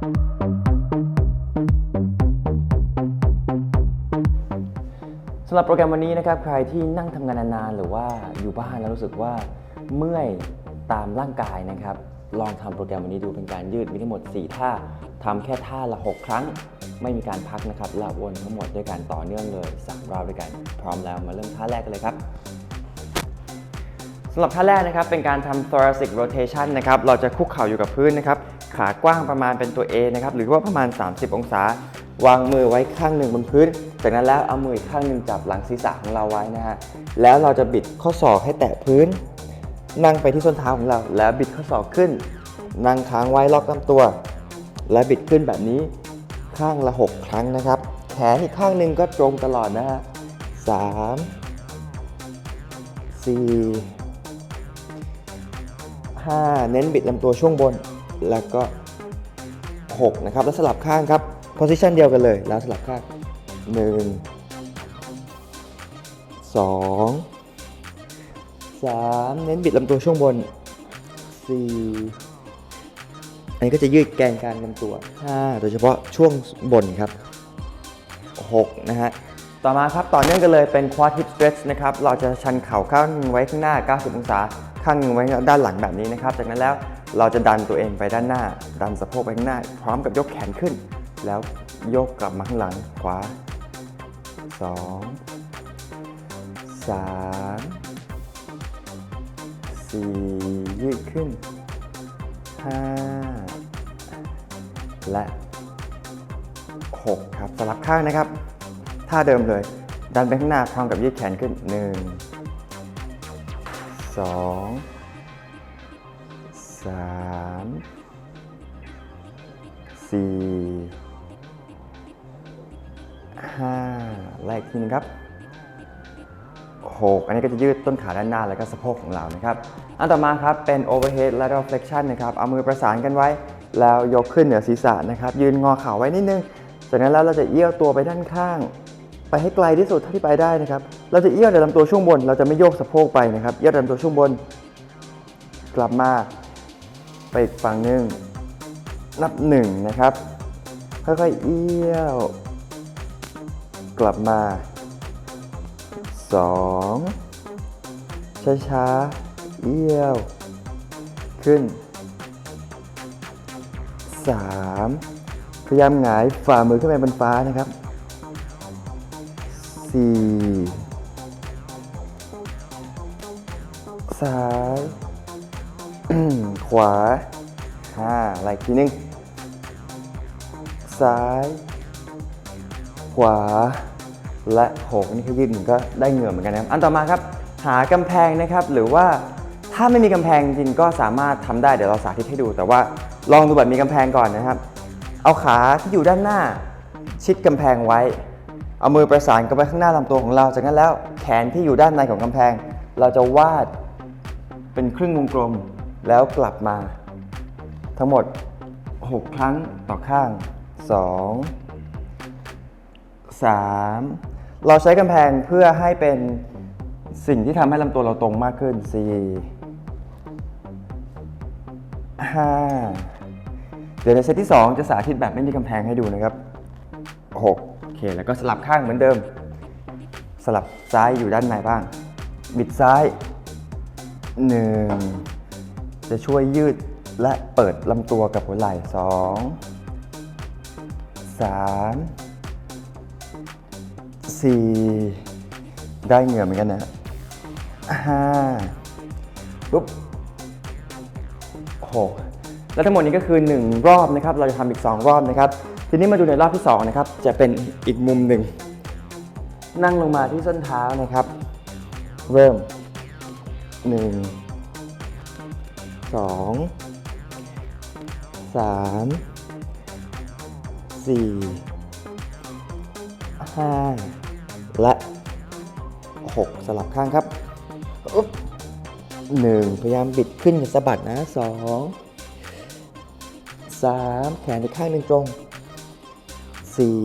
สำหรับโปรแกรมวันนี้นะครับ ใครที่นั่งทำงานนานๆหรือว่าอยู่บ้านแล้วรู้สึกว่าเมื่อยตามร่างกายนะครับ ลองทำโปรแกรมวันนี้ดูเป็นการยืดมีทั้งหมด 4 ท่าทำแค่ท่าละ 6 ครั้ง ไม่มีการพักนะครับละวนทั้งหมดด้วยกันต่อเนื่องเลย3รอบด้วยกัน พร้อมแล้วมาเริ่มท่าแรกกันเลยครับสำหรับท่าแรกนะครับเป็นการทำ thoracic rotation นะครับ เราจะคุกเข่าอยู่กับพื้นนะครับ ขากว้างประมาณเป็นตัว A นะครับหรือว่าประมาณ 30 องศา วางมือไว้ข้างหนึ่งบนพื้น จากนั้นแล้วเอามืออีกข้างหนึ่งจับหลังศีรษะของเราไว้นะฮะแล้วเราจะบิดข้อศอกให้แตะพื้น นั่งไปที่ส้นเท้าของเรา แล้วบิดข้อศอกขึ้น นั่งค้างไว้ล็อกลำตัว และบิดขึ้นแบบนี้ข้างละ 6 ครั้งนะครับ แขนอีกข้างหนึ่งก็ตรงตลอดนะฮะสามสี่5เน้นบิดลำตัวช่วงบน แล้วก็ 6 นะครับ แล้วสลับข้างครับ position เดียวกันเลย แล้วสลับข้าง 1 2 3 เน้นบิดลำตัวช่วงบน 4 อันนี้ก็จะยืดแกนกลางลำตัว 5 โดยเฉพาะช่วงบนครับ 6 นะฮะต่อมาครับ ต่อเนื่องกันเลยเป็น quad hip stretch นะครับ เราจะชันเข่าข้างหนึ่งไว้ข้างหน้า 90 องศา ข้างหนึ่งไว้ด้านหลังแบบนี้นะครับ จากนั้นแล้ว เราจะดันตัวเองไปด้านหน้า ดันสะโพกไปข้างหน้า พร้อมกับยกแขนขึ้น แล้วโยกกลับมาข้างหลังขวา 2 3 4 ยืดขึ้น 5 และ 6 ครับสลับข้างนะครับท่าเดิมเลย ดันไปข้างหน้าพร้อมกับยืดแขนขึ้น 1 2 3 4 5และอีกทีนึงครับ6อันนี้ก็จะยืดต้นขาด้านหน้าแล้วก็สะโพกของเรานะครับ อันต่อมาครับเป็น overhead lateral flexion นะครับ เอามือประสานกันไว้ แล้วยกขึ้นเหนือศีรษะนะครับ ยืนงอเข่าไว้นิดนึง จากนั้นแล้วเราจะเอี้ยวตัวไปด้านข้าง ไปให้ไกลที่สุดเท่าที่ไปได้นะครับ เราจะเอี้ยวแต่ลำตัวช่วงบน เราจะไม่โยกสะโพกไปนะครับ เอี้ยวแต่ลำตัวช่วงบน กลับมา ไปอีกฝั่งหนึ่งนับหนึ่งนะครับ ค่อยๆเอี้ยว กลับมา 2 ช้าๆ เอี้ยว ขึ้น 3 พยายามหงายฝ่ามือขึ้นไปบนฟ้านะครับ 4 ซ้าย ขวา5อะไรทีนึง ซ้าย ขวา และ6นี่คือยืดหนึ่งก็ได้เหงื่อเหมือนกันนะครับ อันต่อมาครับ หากำแพงนะครับ หรือว่าถ้าไม่มีกำแพงจริงก็สามารถทำได้เดี๋ยวเราสาธิตให้ดู แต่ว่าลองดูแบบมีกำแพงก่อนนะครับ เอาขาที่อยู่ด้านหน้า ชิดกำแพงไว้ เอามือประสานกันไว้ข้างหน้าลำตัวของเรา จากนั้นแล้วแขนที่อยู่ด้านในของกำแพง เราจะวาดเป็นครึ่งวงกลม แล้วกลับมา ทั้งหมด 6 ครั้งต่อข้าง 2 3 เราใช้กำแพงเพื่อให้เป็นสิ่งที่ทำให้ลำตัวเราตรงมากขึ้น 4 5 เดี๋ยวในเซตที่ 2 จะสาธิตแบบไม่มีกำแพงให้ดูนะครับ 6 โอเค แล้วก็สลับข้างเหมือนเดิม สลับซ้ายอยู่ด้านในบ้าง บิดซ้าย 1 จะช่วยยืดและเปิดลำตัวกับหัวไหล่2 3 4ได้เหงื่อเหมือนกันนะห้าปุ๊บหกแล้วทั้งหมดนี้ก็คือ 1 รอบนะครับ เราจะทำอีก 2 รอบนะครับ ทีนี้มาดูในรอบที่ 2 นะครับ จะเป็นอีกมุมหนึ่ง นั่งลงมาที่ส้นเท้านะครับ เริ่ม 1 2 3 4 5และ6สลับข้างครับอุ๊บหนึ่งพยายามบิดขึ้นอย่าสะบัดนะสองสามแขนอีกข้างหนึ่งตรงสี่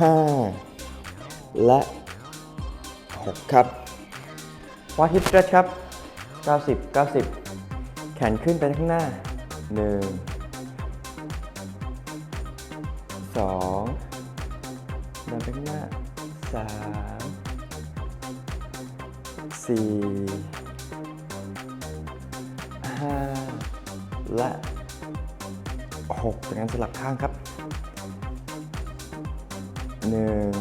ห้าและ6ครับวาดฮิปสเตรชครับ 90 90 แขนขึ้นไปข้างหน้าหนึ่งสองเดินไปข้างหน้าสามสี่ห้าและหกจากนั้นสลับข้างครับหนึ่ง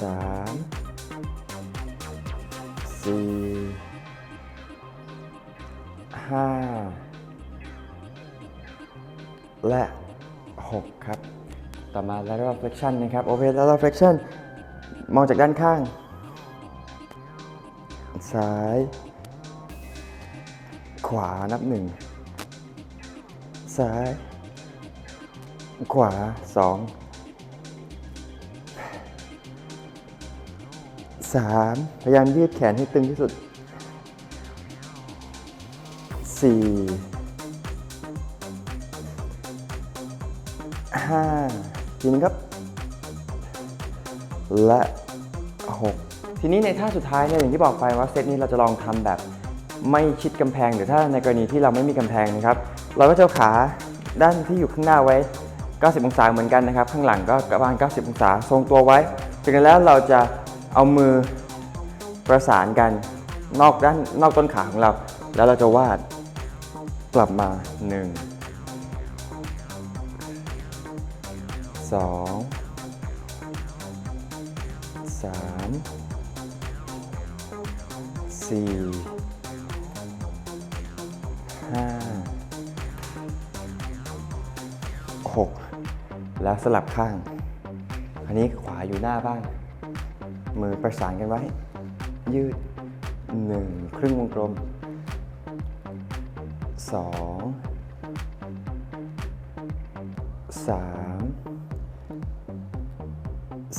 สามสี่ห้าและ 6 ครับ ต่อมา lateral flexion นะครับ open lateral flexion มองจากด้านข้าง ซ้าย ขวานับหนึ่งซ้าย ขวาส องสามพยายามยืดแขนให้ตึงที่สุดสี่ห้าทีนึงครับ และหกทีนี้ในท่าสุดท้ายเนี่ยอย่างที่บอกไปว่าเซตนี้เราจะลองทำแบบไม่ชิดกำแพงหรือถ้าในกรณีที่เราไม่มีกำแพงนะครับ เราก็จะเอาขาด้านที่อยู่ข้างหน้าไว้ 90 องศาเหมือนกันนะครับ ข้างหลังก็ประมาณ 90 องศา ทรงตัวไว้จากนั้นแล้วเราจะ เอามือประสานกันนอกด้านนอกต้นขาของเรา แล้วเราจะวาดกลับมา 1 2 3 4 5 6 แล้วสลับข้าง อันนี้ขวาอยู่หน้าบ้าง มือประสานกันไว้ ยืด 1 ครึ่งวงกลม 2 3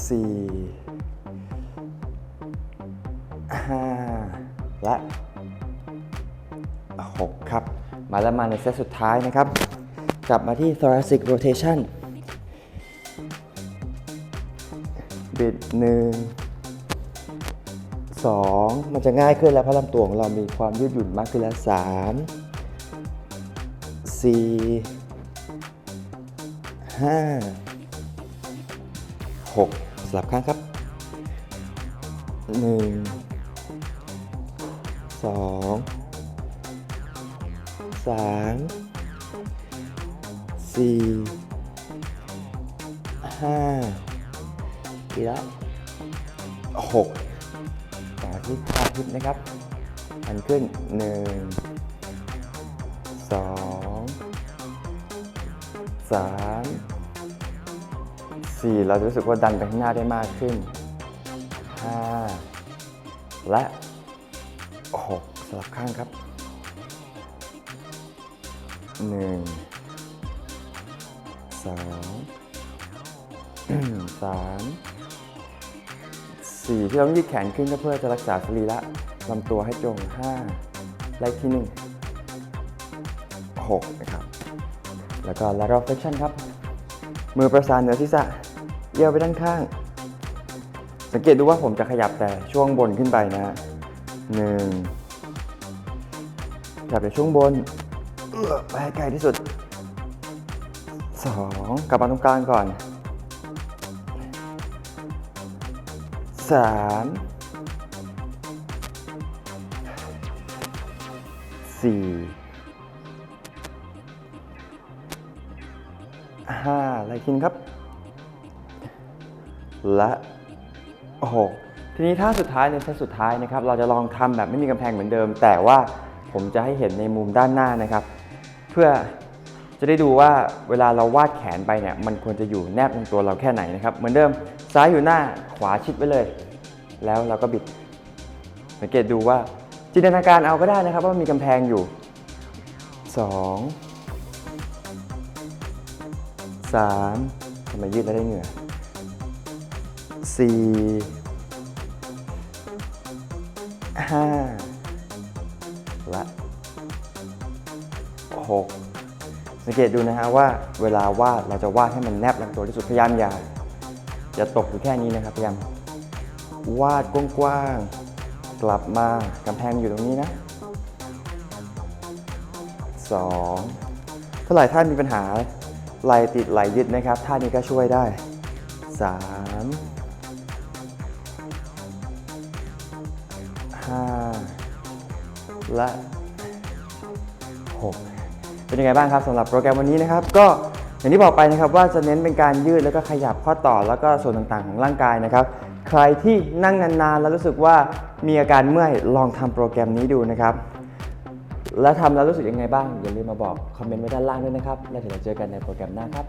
สี่ห้าและหกครับ มาแล้วมาในเซตสุดท้ายนะครับ กลับมาที่ thoracic rotation บิดหนึ่ง สองมันจะง่ายขึ้นแล้วเพราะลำตัวของเรามีความยืดหยุ่นมากขึ้นแล้วสามสี่ห้า6สลับข้างครับ 1 2 3 4 5ทีละ6 ต่อที่ขาทิพนะครับหันขึ้น1 2 3 4เราจะรู้สึกว่าดันไปข้างหน้าได้มากขึ้น5และ6สลับข้างครับ1 2 3 4 ที่เราต้องยืดแขนขึ้นก็เพื่อจะรักษาสรีระลำตัวให้ตรง5และอีกที่ 1 6 นะครับ แล้วก็ lateral flexion ครับ มือประสานเหนือศีรษะเอียวไปด้านข้าง สังเกตดูว่าผมจะขยับแต่ช่วงบนขึ้นไปนะฮะหนึ่งขยับแต่ช่วงบนเออไปให้ไกลที่สุดสองกลับมาตรงกลางก่อน สามสี่ห้าไรกินครับ และหกทีนี้ท่าสุดท้ายในเซตสุดท้ายนะครับ เราจะลองทำแบบไม่มีกำแพงเหมือนเดิม แต่ว่าผมจะให้เห็นในมุมด้านหน้านะครับ เพื่อ จะได้ดูว่าเวลาเราวาดแขนไปเนี่ยมันควรจะอยู่แนบตรงตัวเราแค่ไหนนะครับ เหมือนเดิมซ้ายอยู่หน้าขวาชิดไว้เลย แล้วเราก็บิด สังเกตดูว่าจินตนาการเอาก็ได้นะครับ ว่ามีกำแพงอยู่สองสามทำไมยืดแล้วได้เหงื่อสี่ห้าและหก สังเกตดูนะฮะว่าเวลาวาดเราจะวาดให้มันแนบลำตัวที่สุดพยายามอย่าอย่าตกอยู่แค่นี้นะครับพยายามวาดกว้างๆกลับมากำแพงอยู่ตรงนี้นะสองถ้าไหล่ท่านมีปัญหาไหลติดไหลยึดนะครับท่านี้ก็ช่วยได้สามห้าและ 6 เป็นยังไงบ้างครับสำหรับโปรแกรมวันนี้นะครับ ก็อย่างที่บอกไปนะครับว่าจะเน้นเป็นการยืดแล้วก็ขยับข้อต่อแล้วก็ส่วนต่างๆของร่างกายนะครับ ใครที่นั่งนานๆแล้วรู้สึกว่ามีอาการเมื่อยลองทำโปรแกรมนี้ดูนะครับ แล้วทำแล้วรู้สึกยังไงบ้างอย่าลืมมาบอกคอมเมนต์ไว้ด้านล่างด้วยนะครับ แล้วเดี๋ยวเราเจอกันในโปรแกรมหน้าครับ